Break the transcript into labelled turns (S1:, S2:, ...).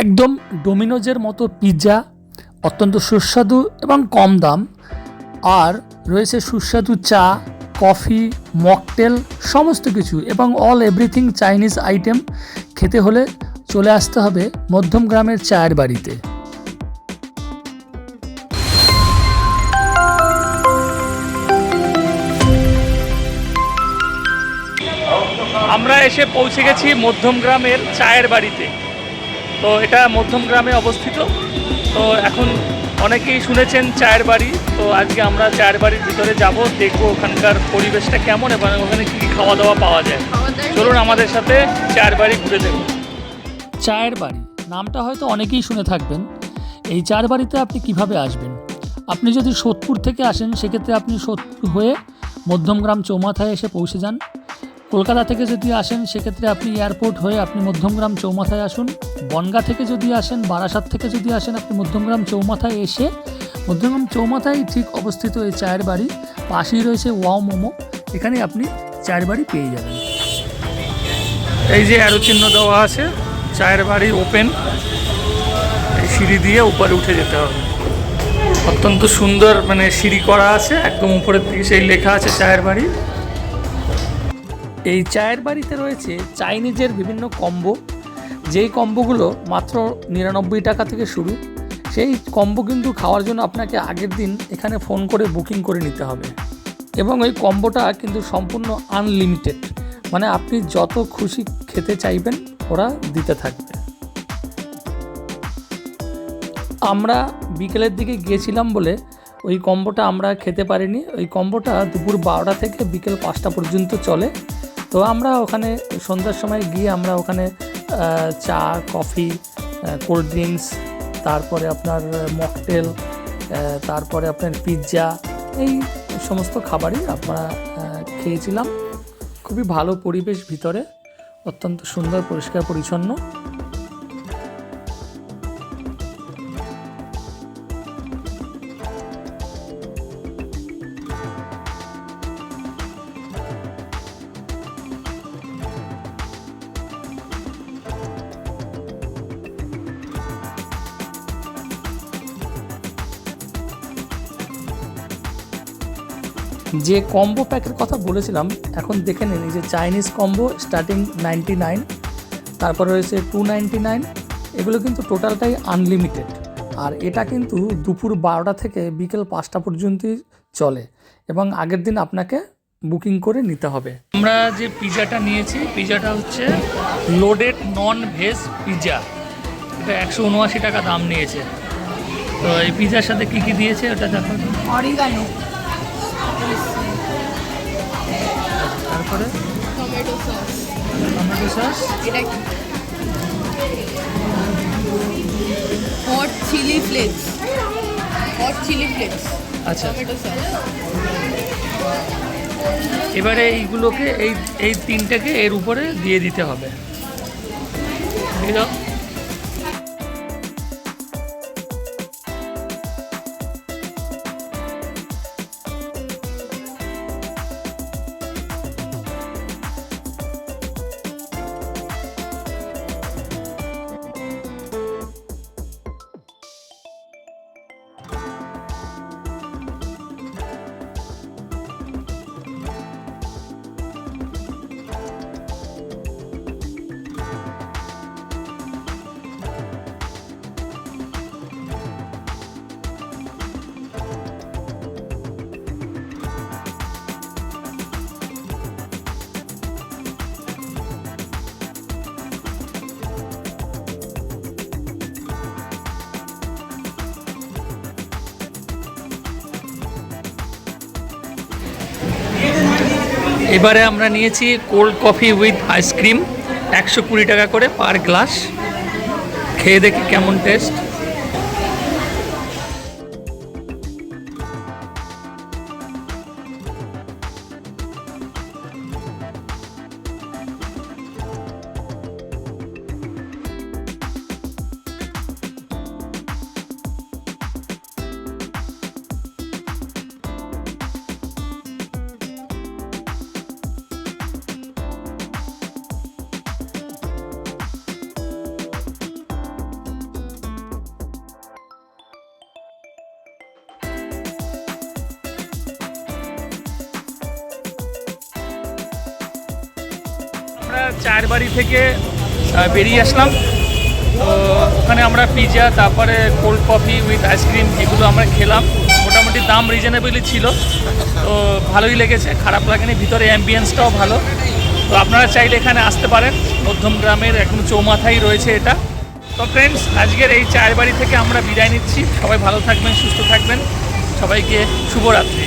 S1: একদম ডোমিনোজের মতো পিৎজা অত্যন্ত সুস্বাদু এবং কম দাম। আর রয়েছে সুস্বাদু চা, কফি, মকটেল, সমস্ত কিছু এবং অল এভরিথিং চাইনিজ আইটেম খেতে হলে চলে আসতে হবে মধ্যম গ্রামের চায়ের বাড়িতে। আমরা এসে পৌঁছে গেছি মধ্যম গ্রামের চায়ের বাড়িতে। তো এটা মধ্যম গ্রামে অবস্থিত। তো এখন অনেকেই শুনেছেন চায়ের বাড়ি। তো আজকে আমরা চায়ের বাড়ির ভিতরে যাব, দেখব ওখানকার পরিবেশটা কেমন এবং ওখানে কী খাওয়া দাওয়া পাওয়া যায়। চলুন আমাদের সাথে চায়ের বাড়ি ঘুরে দেব চায়ের বাড়ি? নামটা হয়তো অনেকেই শুনে থাকবেন। এই চায়ের বাড়িতে আপনি কীভাবে আসবেন? আপনি যদি সোদপুর থেকে আসেন, সেক্ষেত্রে আপনি সোদপুর হয়ে মধ্যমগ্রাম চৌমাথায় এসে পৌঁছে যান। কলকাতা থেকে যদি আসেন, সেক্ষেত্রে আপনি এয়ারপোর্ট হয়ে আপনি মধ্যমগ্রাম চৌমাথায় আসুন। বনগা থেকে যদি আসেন, বারাসাত থেকে যদি আসেন, আপনি মধ্যমগ্রাম চৌমাথায় এসে, মধ্যমগ্রাম চৌমাথায় ঠিক অবস্থিত এই চায়ের বাড়ি, পাশেই রয়েছে ওয়াও মোমো, এখানে আপনি চায়ের বাড়ি পেয়ে যাবেন। এই যে অ্যারো চিহ্ন দেওয়া আছে, চায়ের বাড়ি ওপেন এই সিঁড়ি দিয়ে উপরে উঠে যেতে হবে। অত্যন্ত সুন্দর মানে সিঁড়ি করা আছে, একদম উপরের দিকে সেই লেখা আছে চায়ের বাড়ি। এই চায়ের বাড়িতে রয়েছে চাইনিজের বিভিন্ন কম্বো। যেই কম্বোগুলো মাত্র নিরানব্বই টাকা থেকে শুরু, সেই কম্বো কিন্তু খাওয়ার জন্য আপনাকে আগের দিন এখানে ফোন করে বুকিং করে নিতে হবে। এবং ওই কম্বোটা কিন্তু সম্পূর্ণ আনলিমিটেড মানে আপনি যত খুশি খেতে চাইবেন, ওরা দিতে থাকবে। আমরা বিকেলের দিকে গিয়েছিলাম বলে ওই কম্বোটা আমরা খেতে পারিনি। ওই কম্বোটা দুপুর বারোটা থেকে বিকেল পাঁচটা পর্যন্ত চলে। তো আমরা ওখানে সন্ধ্যার সময় গিয়ে আমরা ওখানে চা, কফি কোল্ড ড্রিঙ্কস, তারপরে আপনার মকটেল তারপরে আপনার পিৎজা, এই সমস্ত খাবারই আমরা খেয়েছিলাম। খুবই ভালো পরিবেশ ভিতরে, অত্যন্ত সুন্দর, পরিষ্কার, পরিচ্ছন্ন। যে কম্বো প্যাকের কথা বলেছিলাম, এখন দেখে নিন যে Chinese combo starting ninety nine তারপর রয়েছে টু নাইনটি নাইন এগুলো কিন্তু টোটালটাই আনলিমিটেড আর এটা কিন্তু দুপুর বারোটা থেকে বিকেল পাঁচটা পর্যন্তই চলে, এবং আগের দিন আপনাকে বুকিং করে নিতে হবে। আমরা যে পিজাটা নিয়েছি পিজাটা হচ্ছে লোডেড নন ভেজ পিজা এটা একশো উনআশি টাকা দাম নিয়েছে। তো এই পিজার সাথে কী কী দিয়েছে, ওটা দেখো
S2: অরিগানো
S1: তারপরে?
S2: টমেটো সস
S1: টমেটো সস
S2: এটা কি? Hot chilli flakes hot chilli flakes
S1: আচ্ছা।
S2: টমেটো সস
S1: এবারে এইগুলোকে এই এই তিনটাকে এর উপরে দিয়ে দিতে হবে। দাও এবারে আমরা নিয়েছি কোল্ড কফি উইথ আইসক্রিম একশো কুড়ি টাকা করে পার গ্লাস খেয়ে দেখি কেমন টেস্ট চায়ের বাড়ি থেকে বেরিয়ে আসলাম। তো ওখানে আমরা পিৎজা তারপরে কোল্ড কফি উইথ আইসক্রিম এগুলো আমরা খেলাম, মোটামুটি দাম রিজনেবলই ছিল। তো ভালোই লেগেছে, খারাপ লাগেনি, ভিতরে অ্যাম্বিয়েন্সটাও ভালো। তো আপনারা চাইলে এখানে আসতে পারেন, মধ্যম গ্রামের, এখন চৌমাথাই রয়েছে এটা। তো ফ্রেন্ডস আজকের এই চায়ের বাড়ি থেকে আমরা বিদায় নিচ্ছি। সবাই ভালো থাকবেন, সুস্থ থাকবেন। সবাইকে শুভরাত্রি।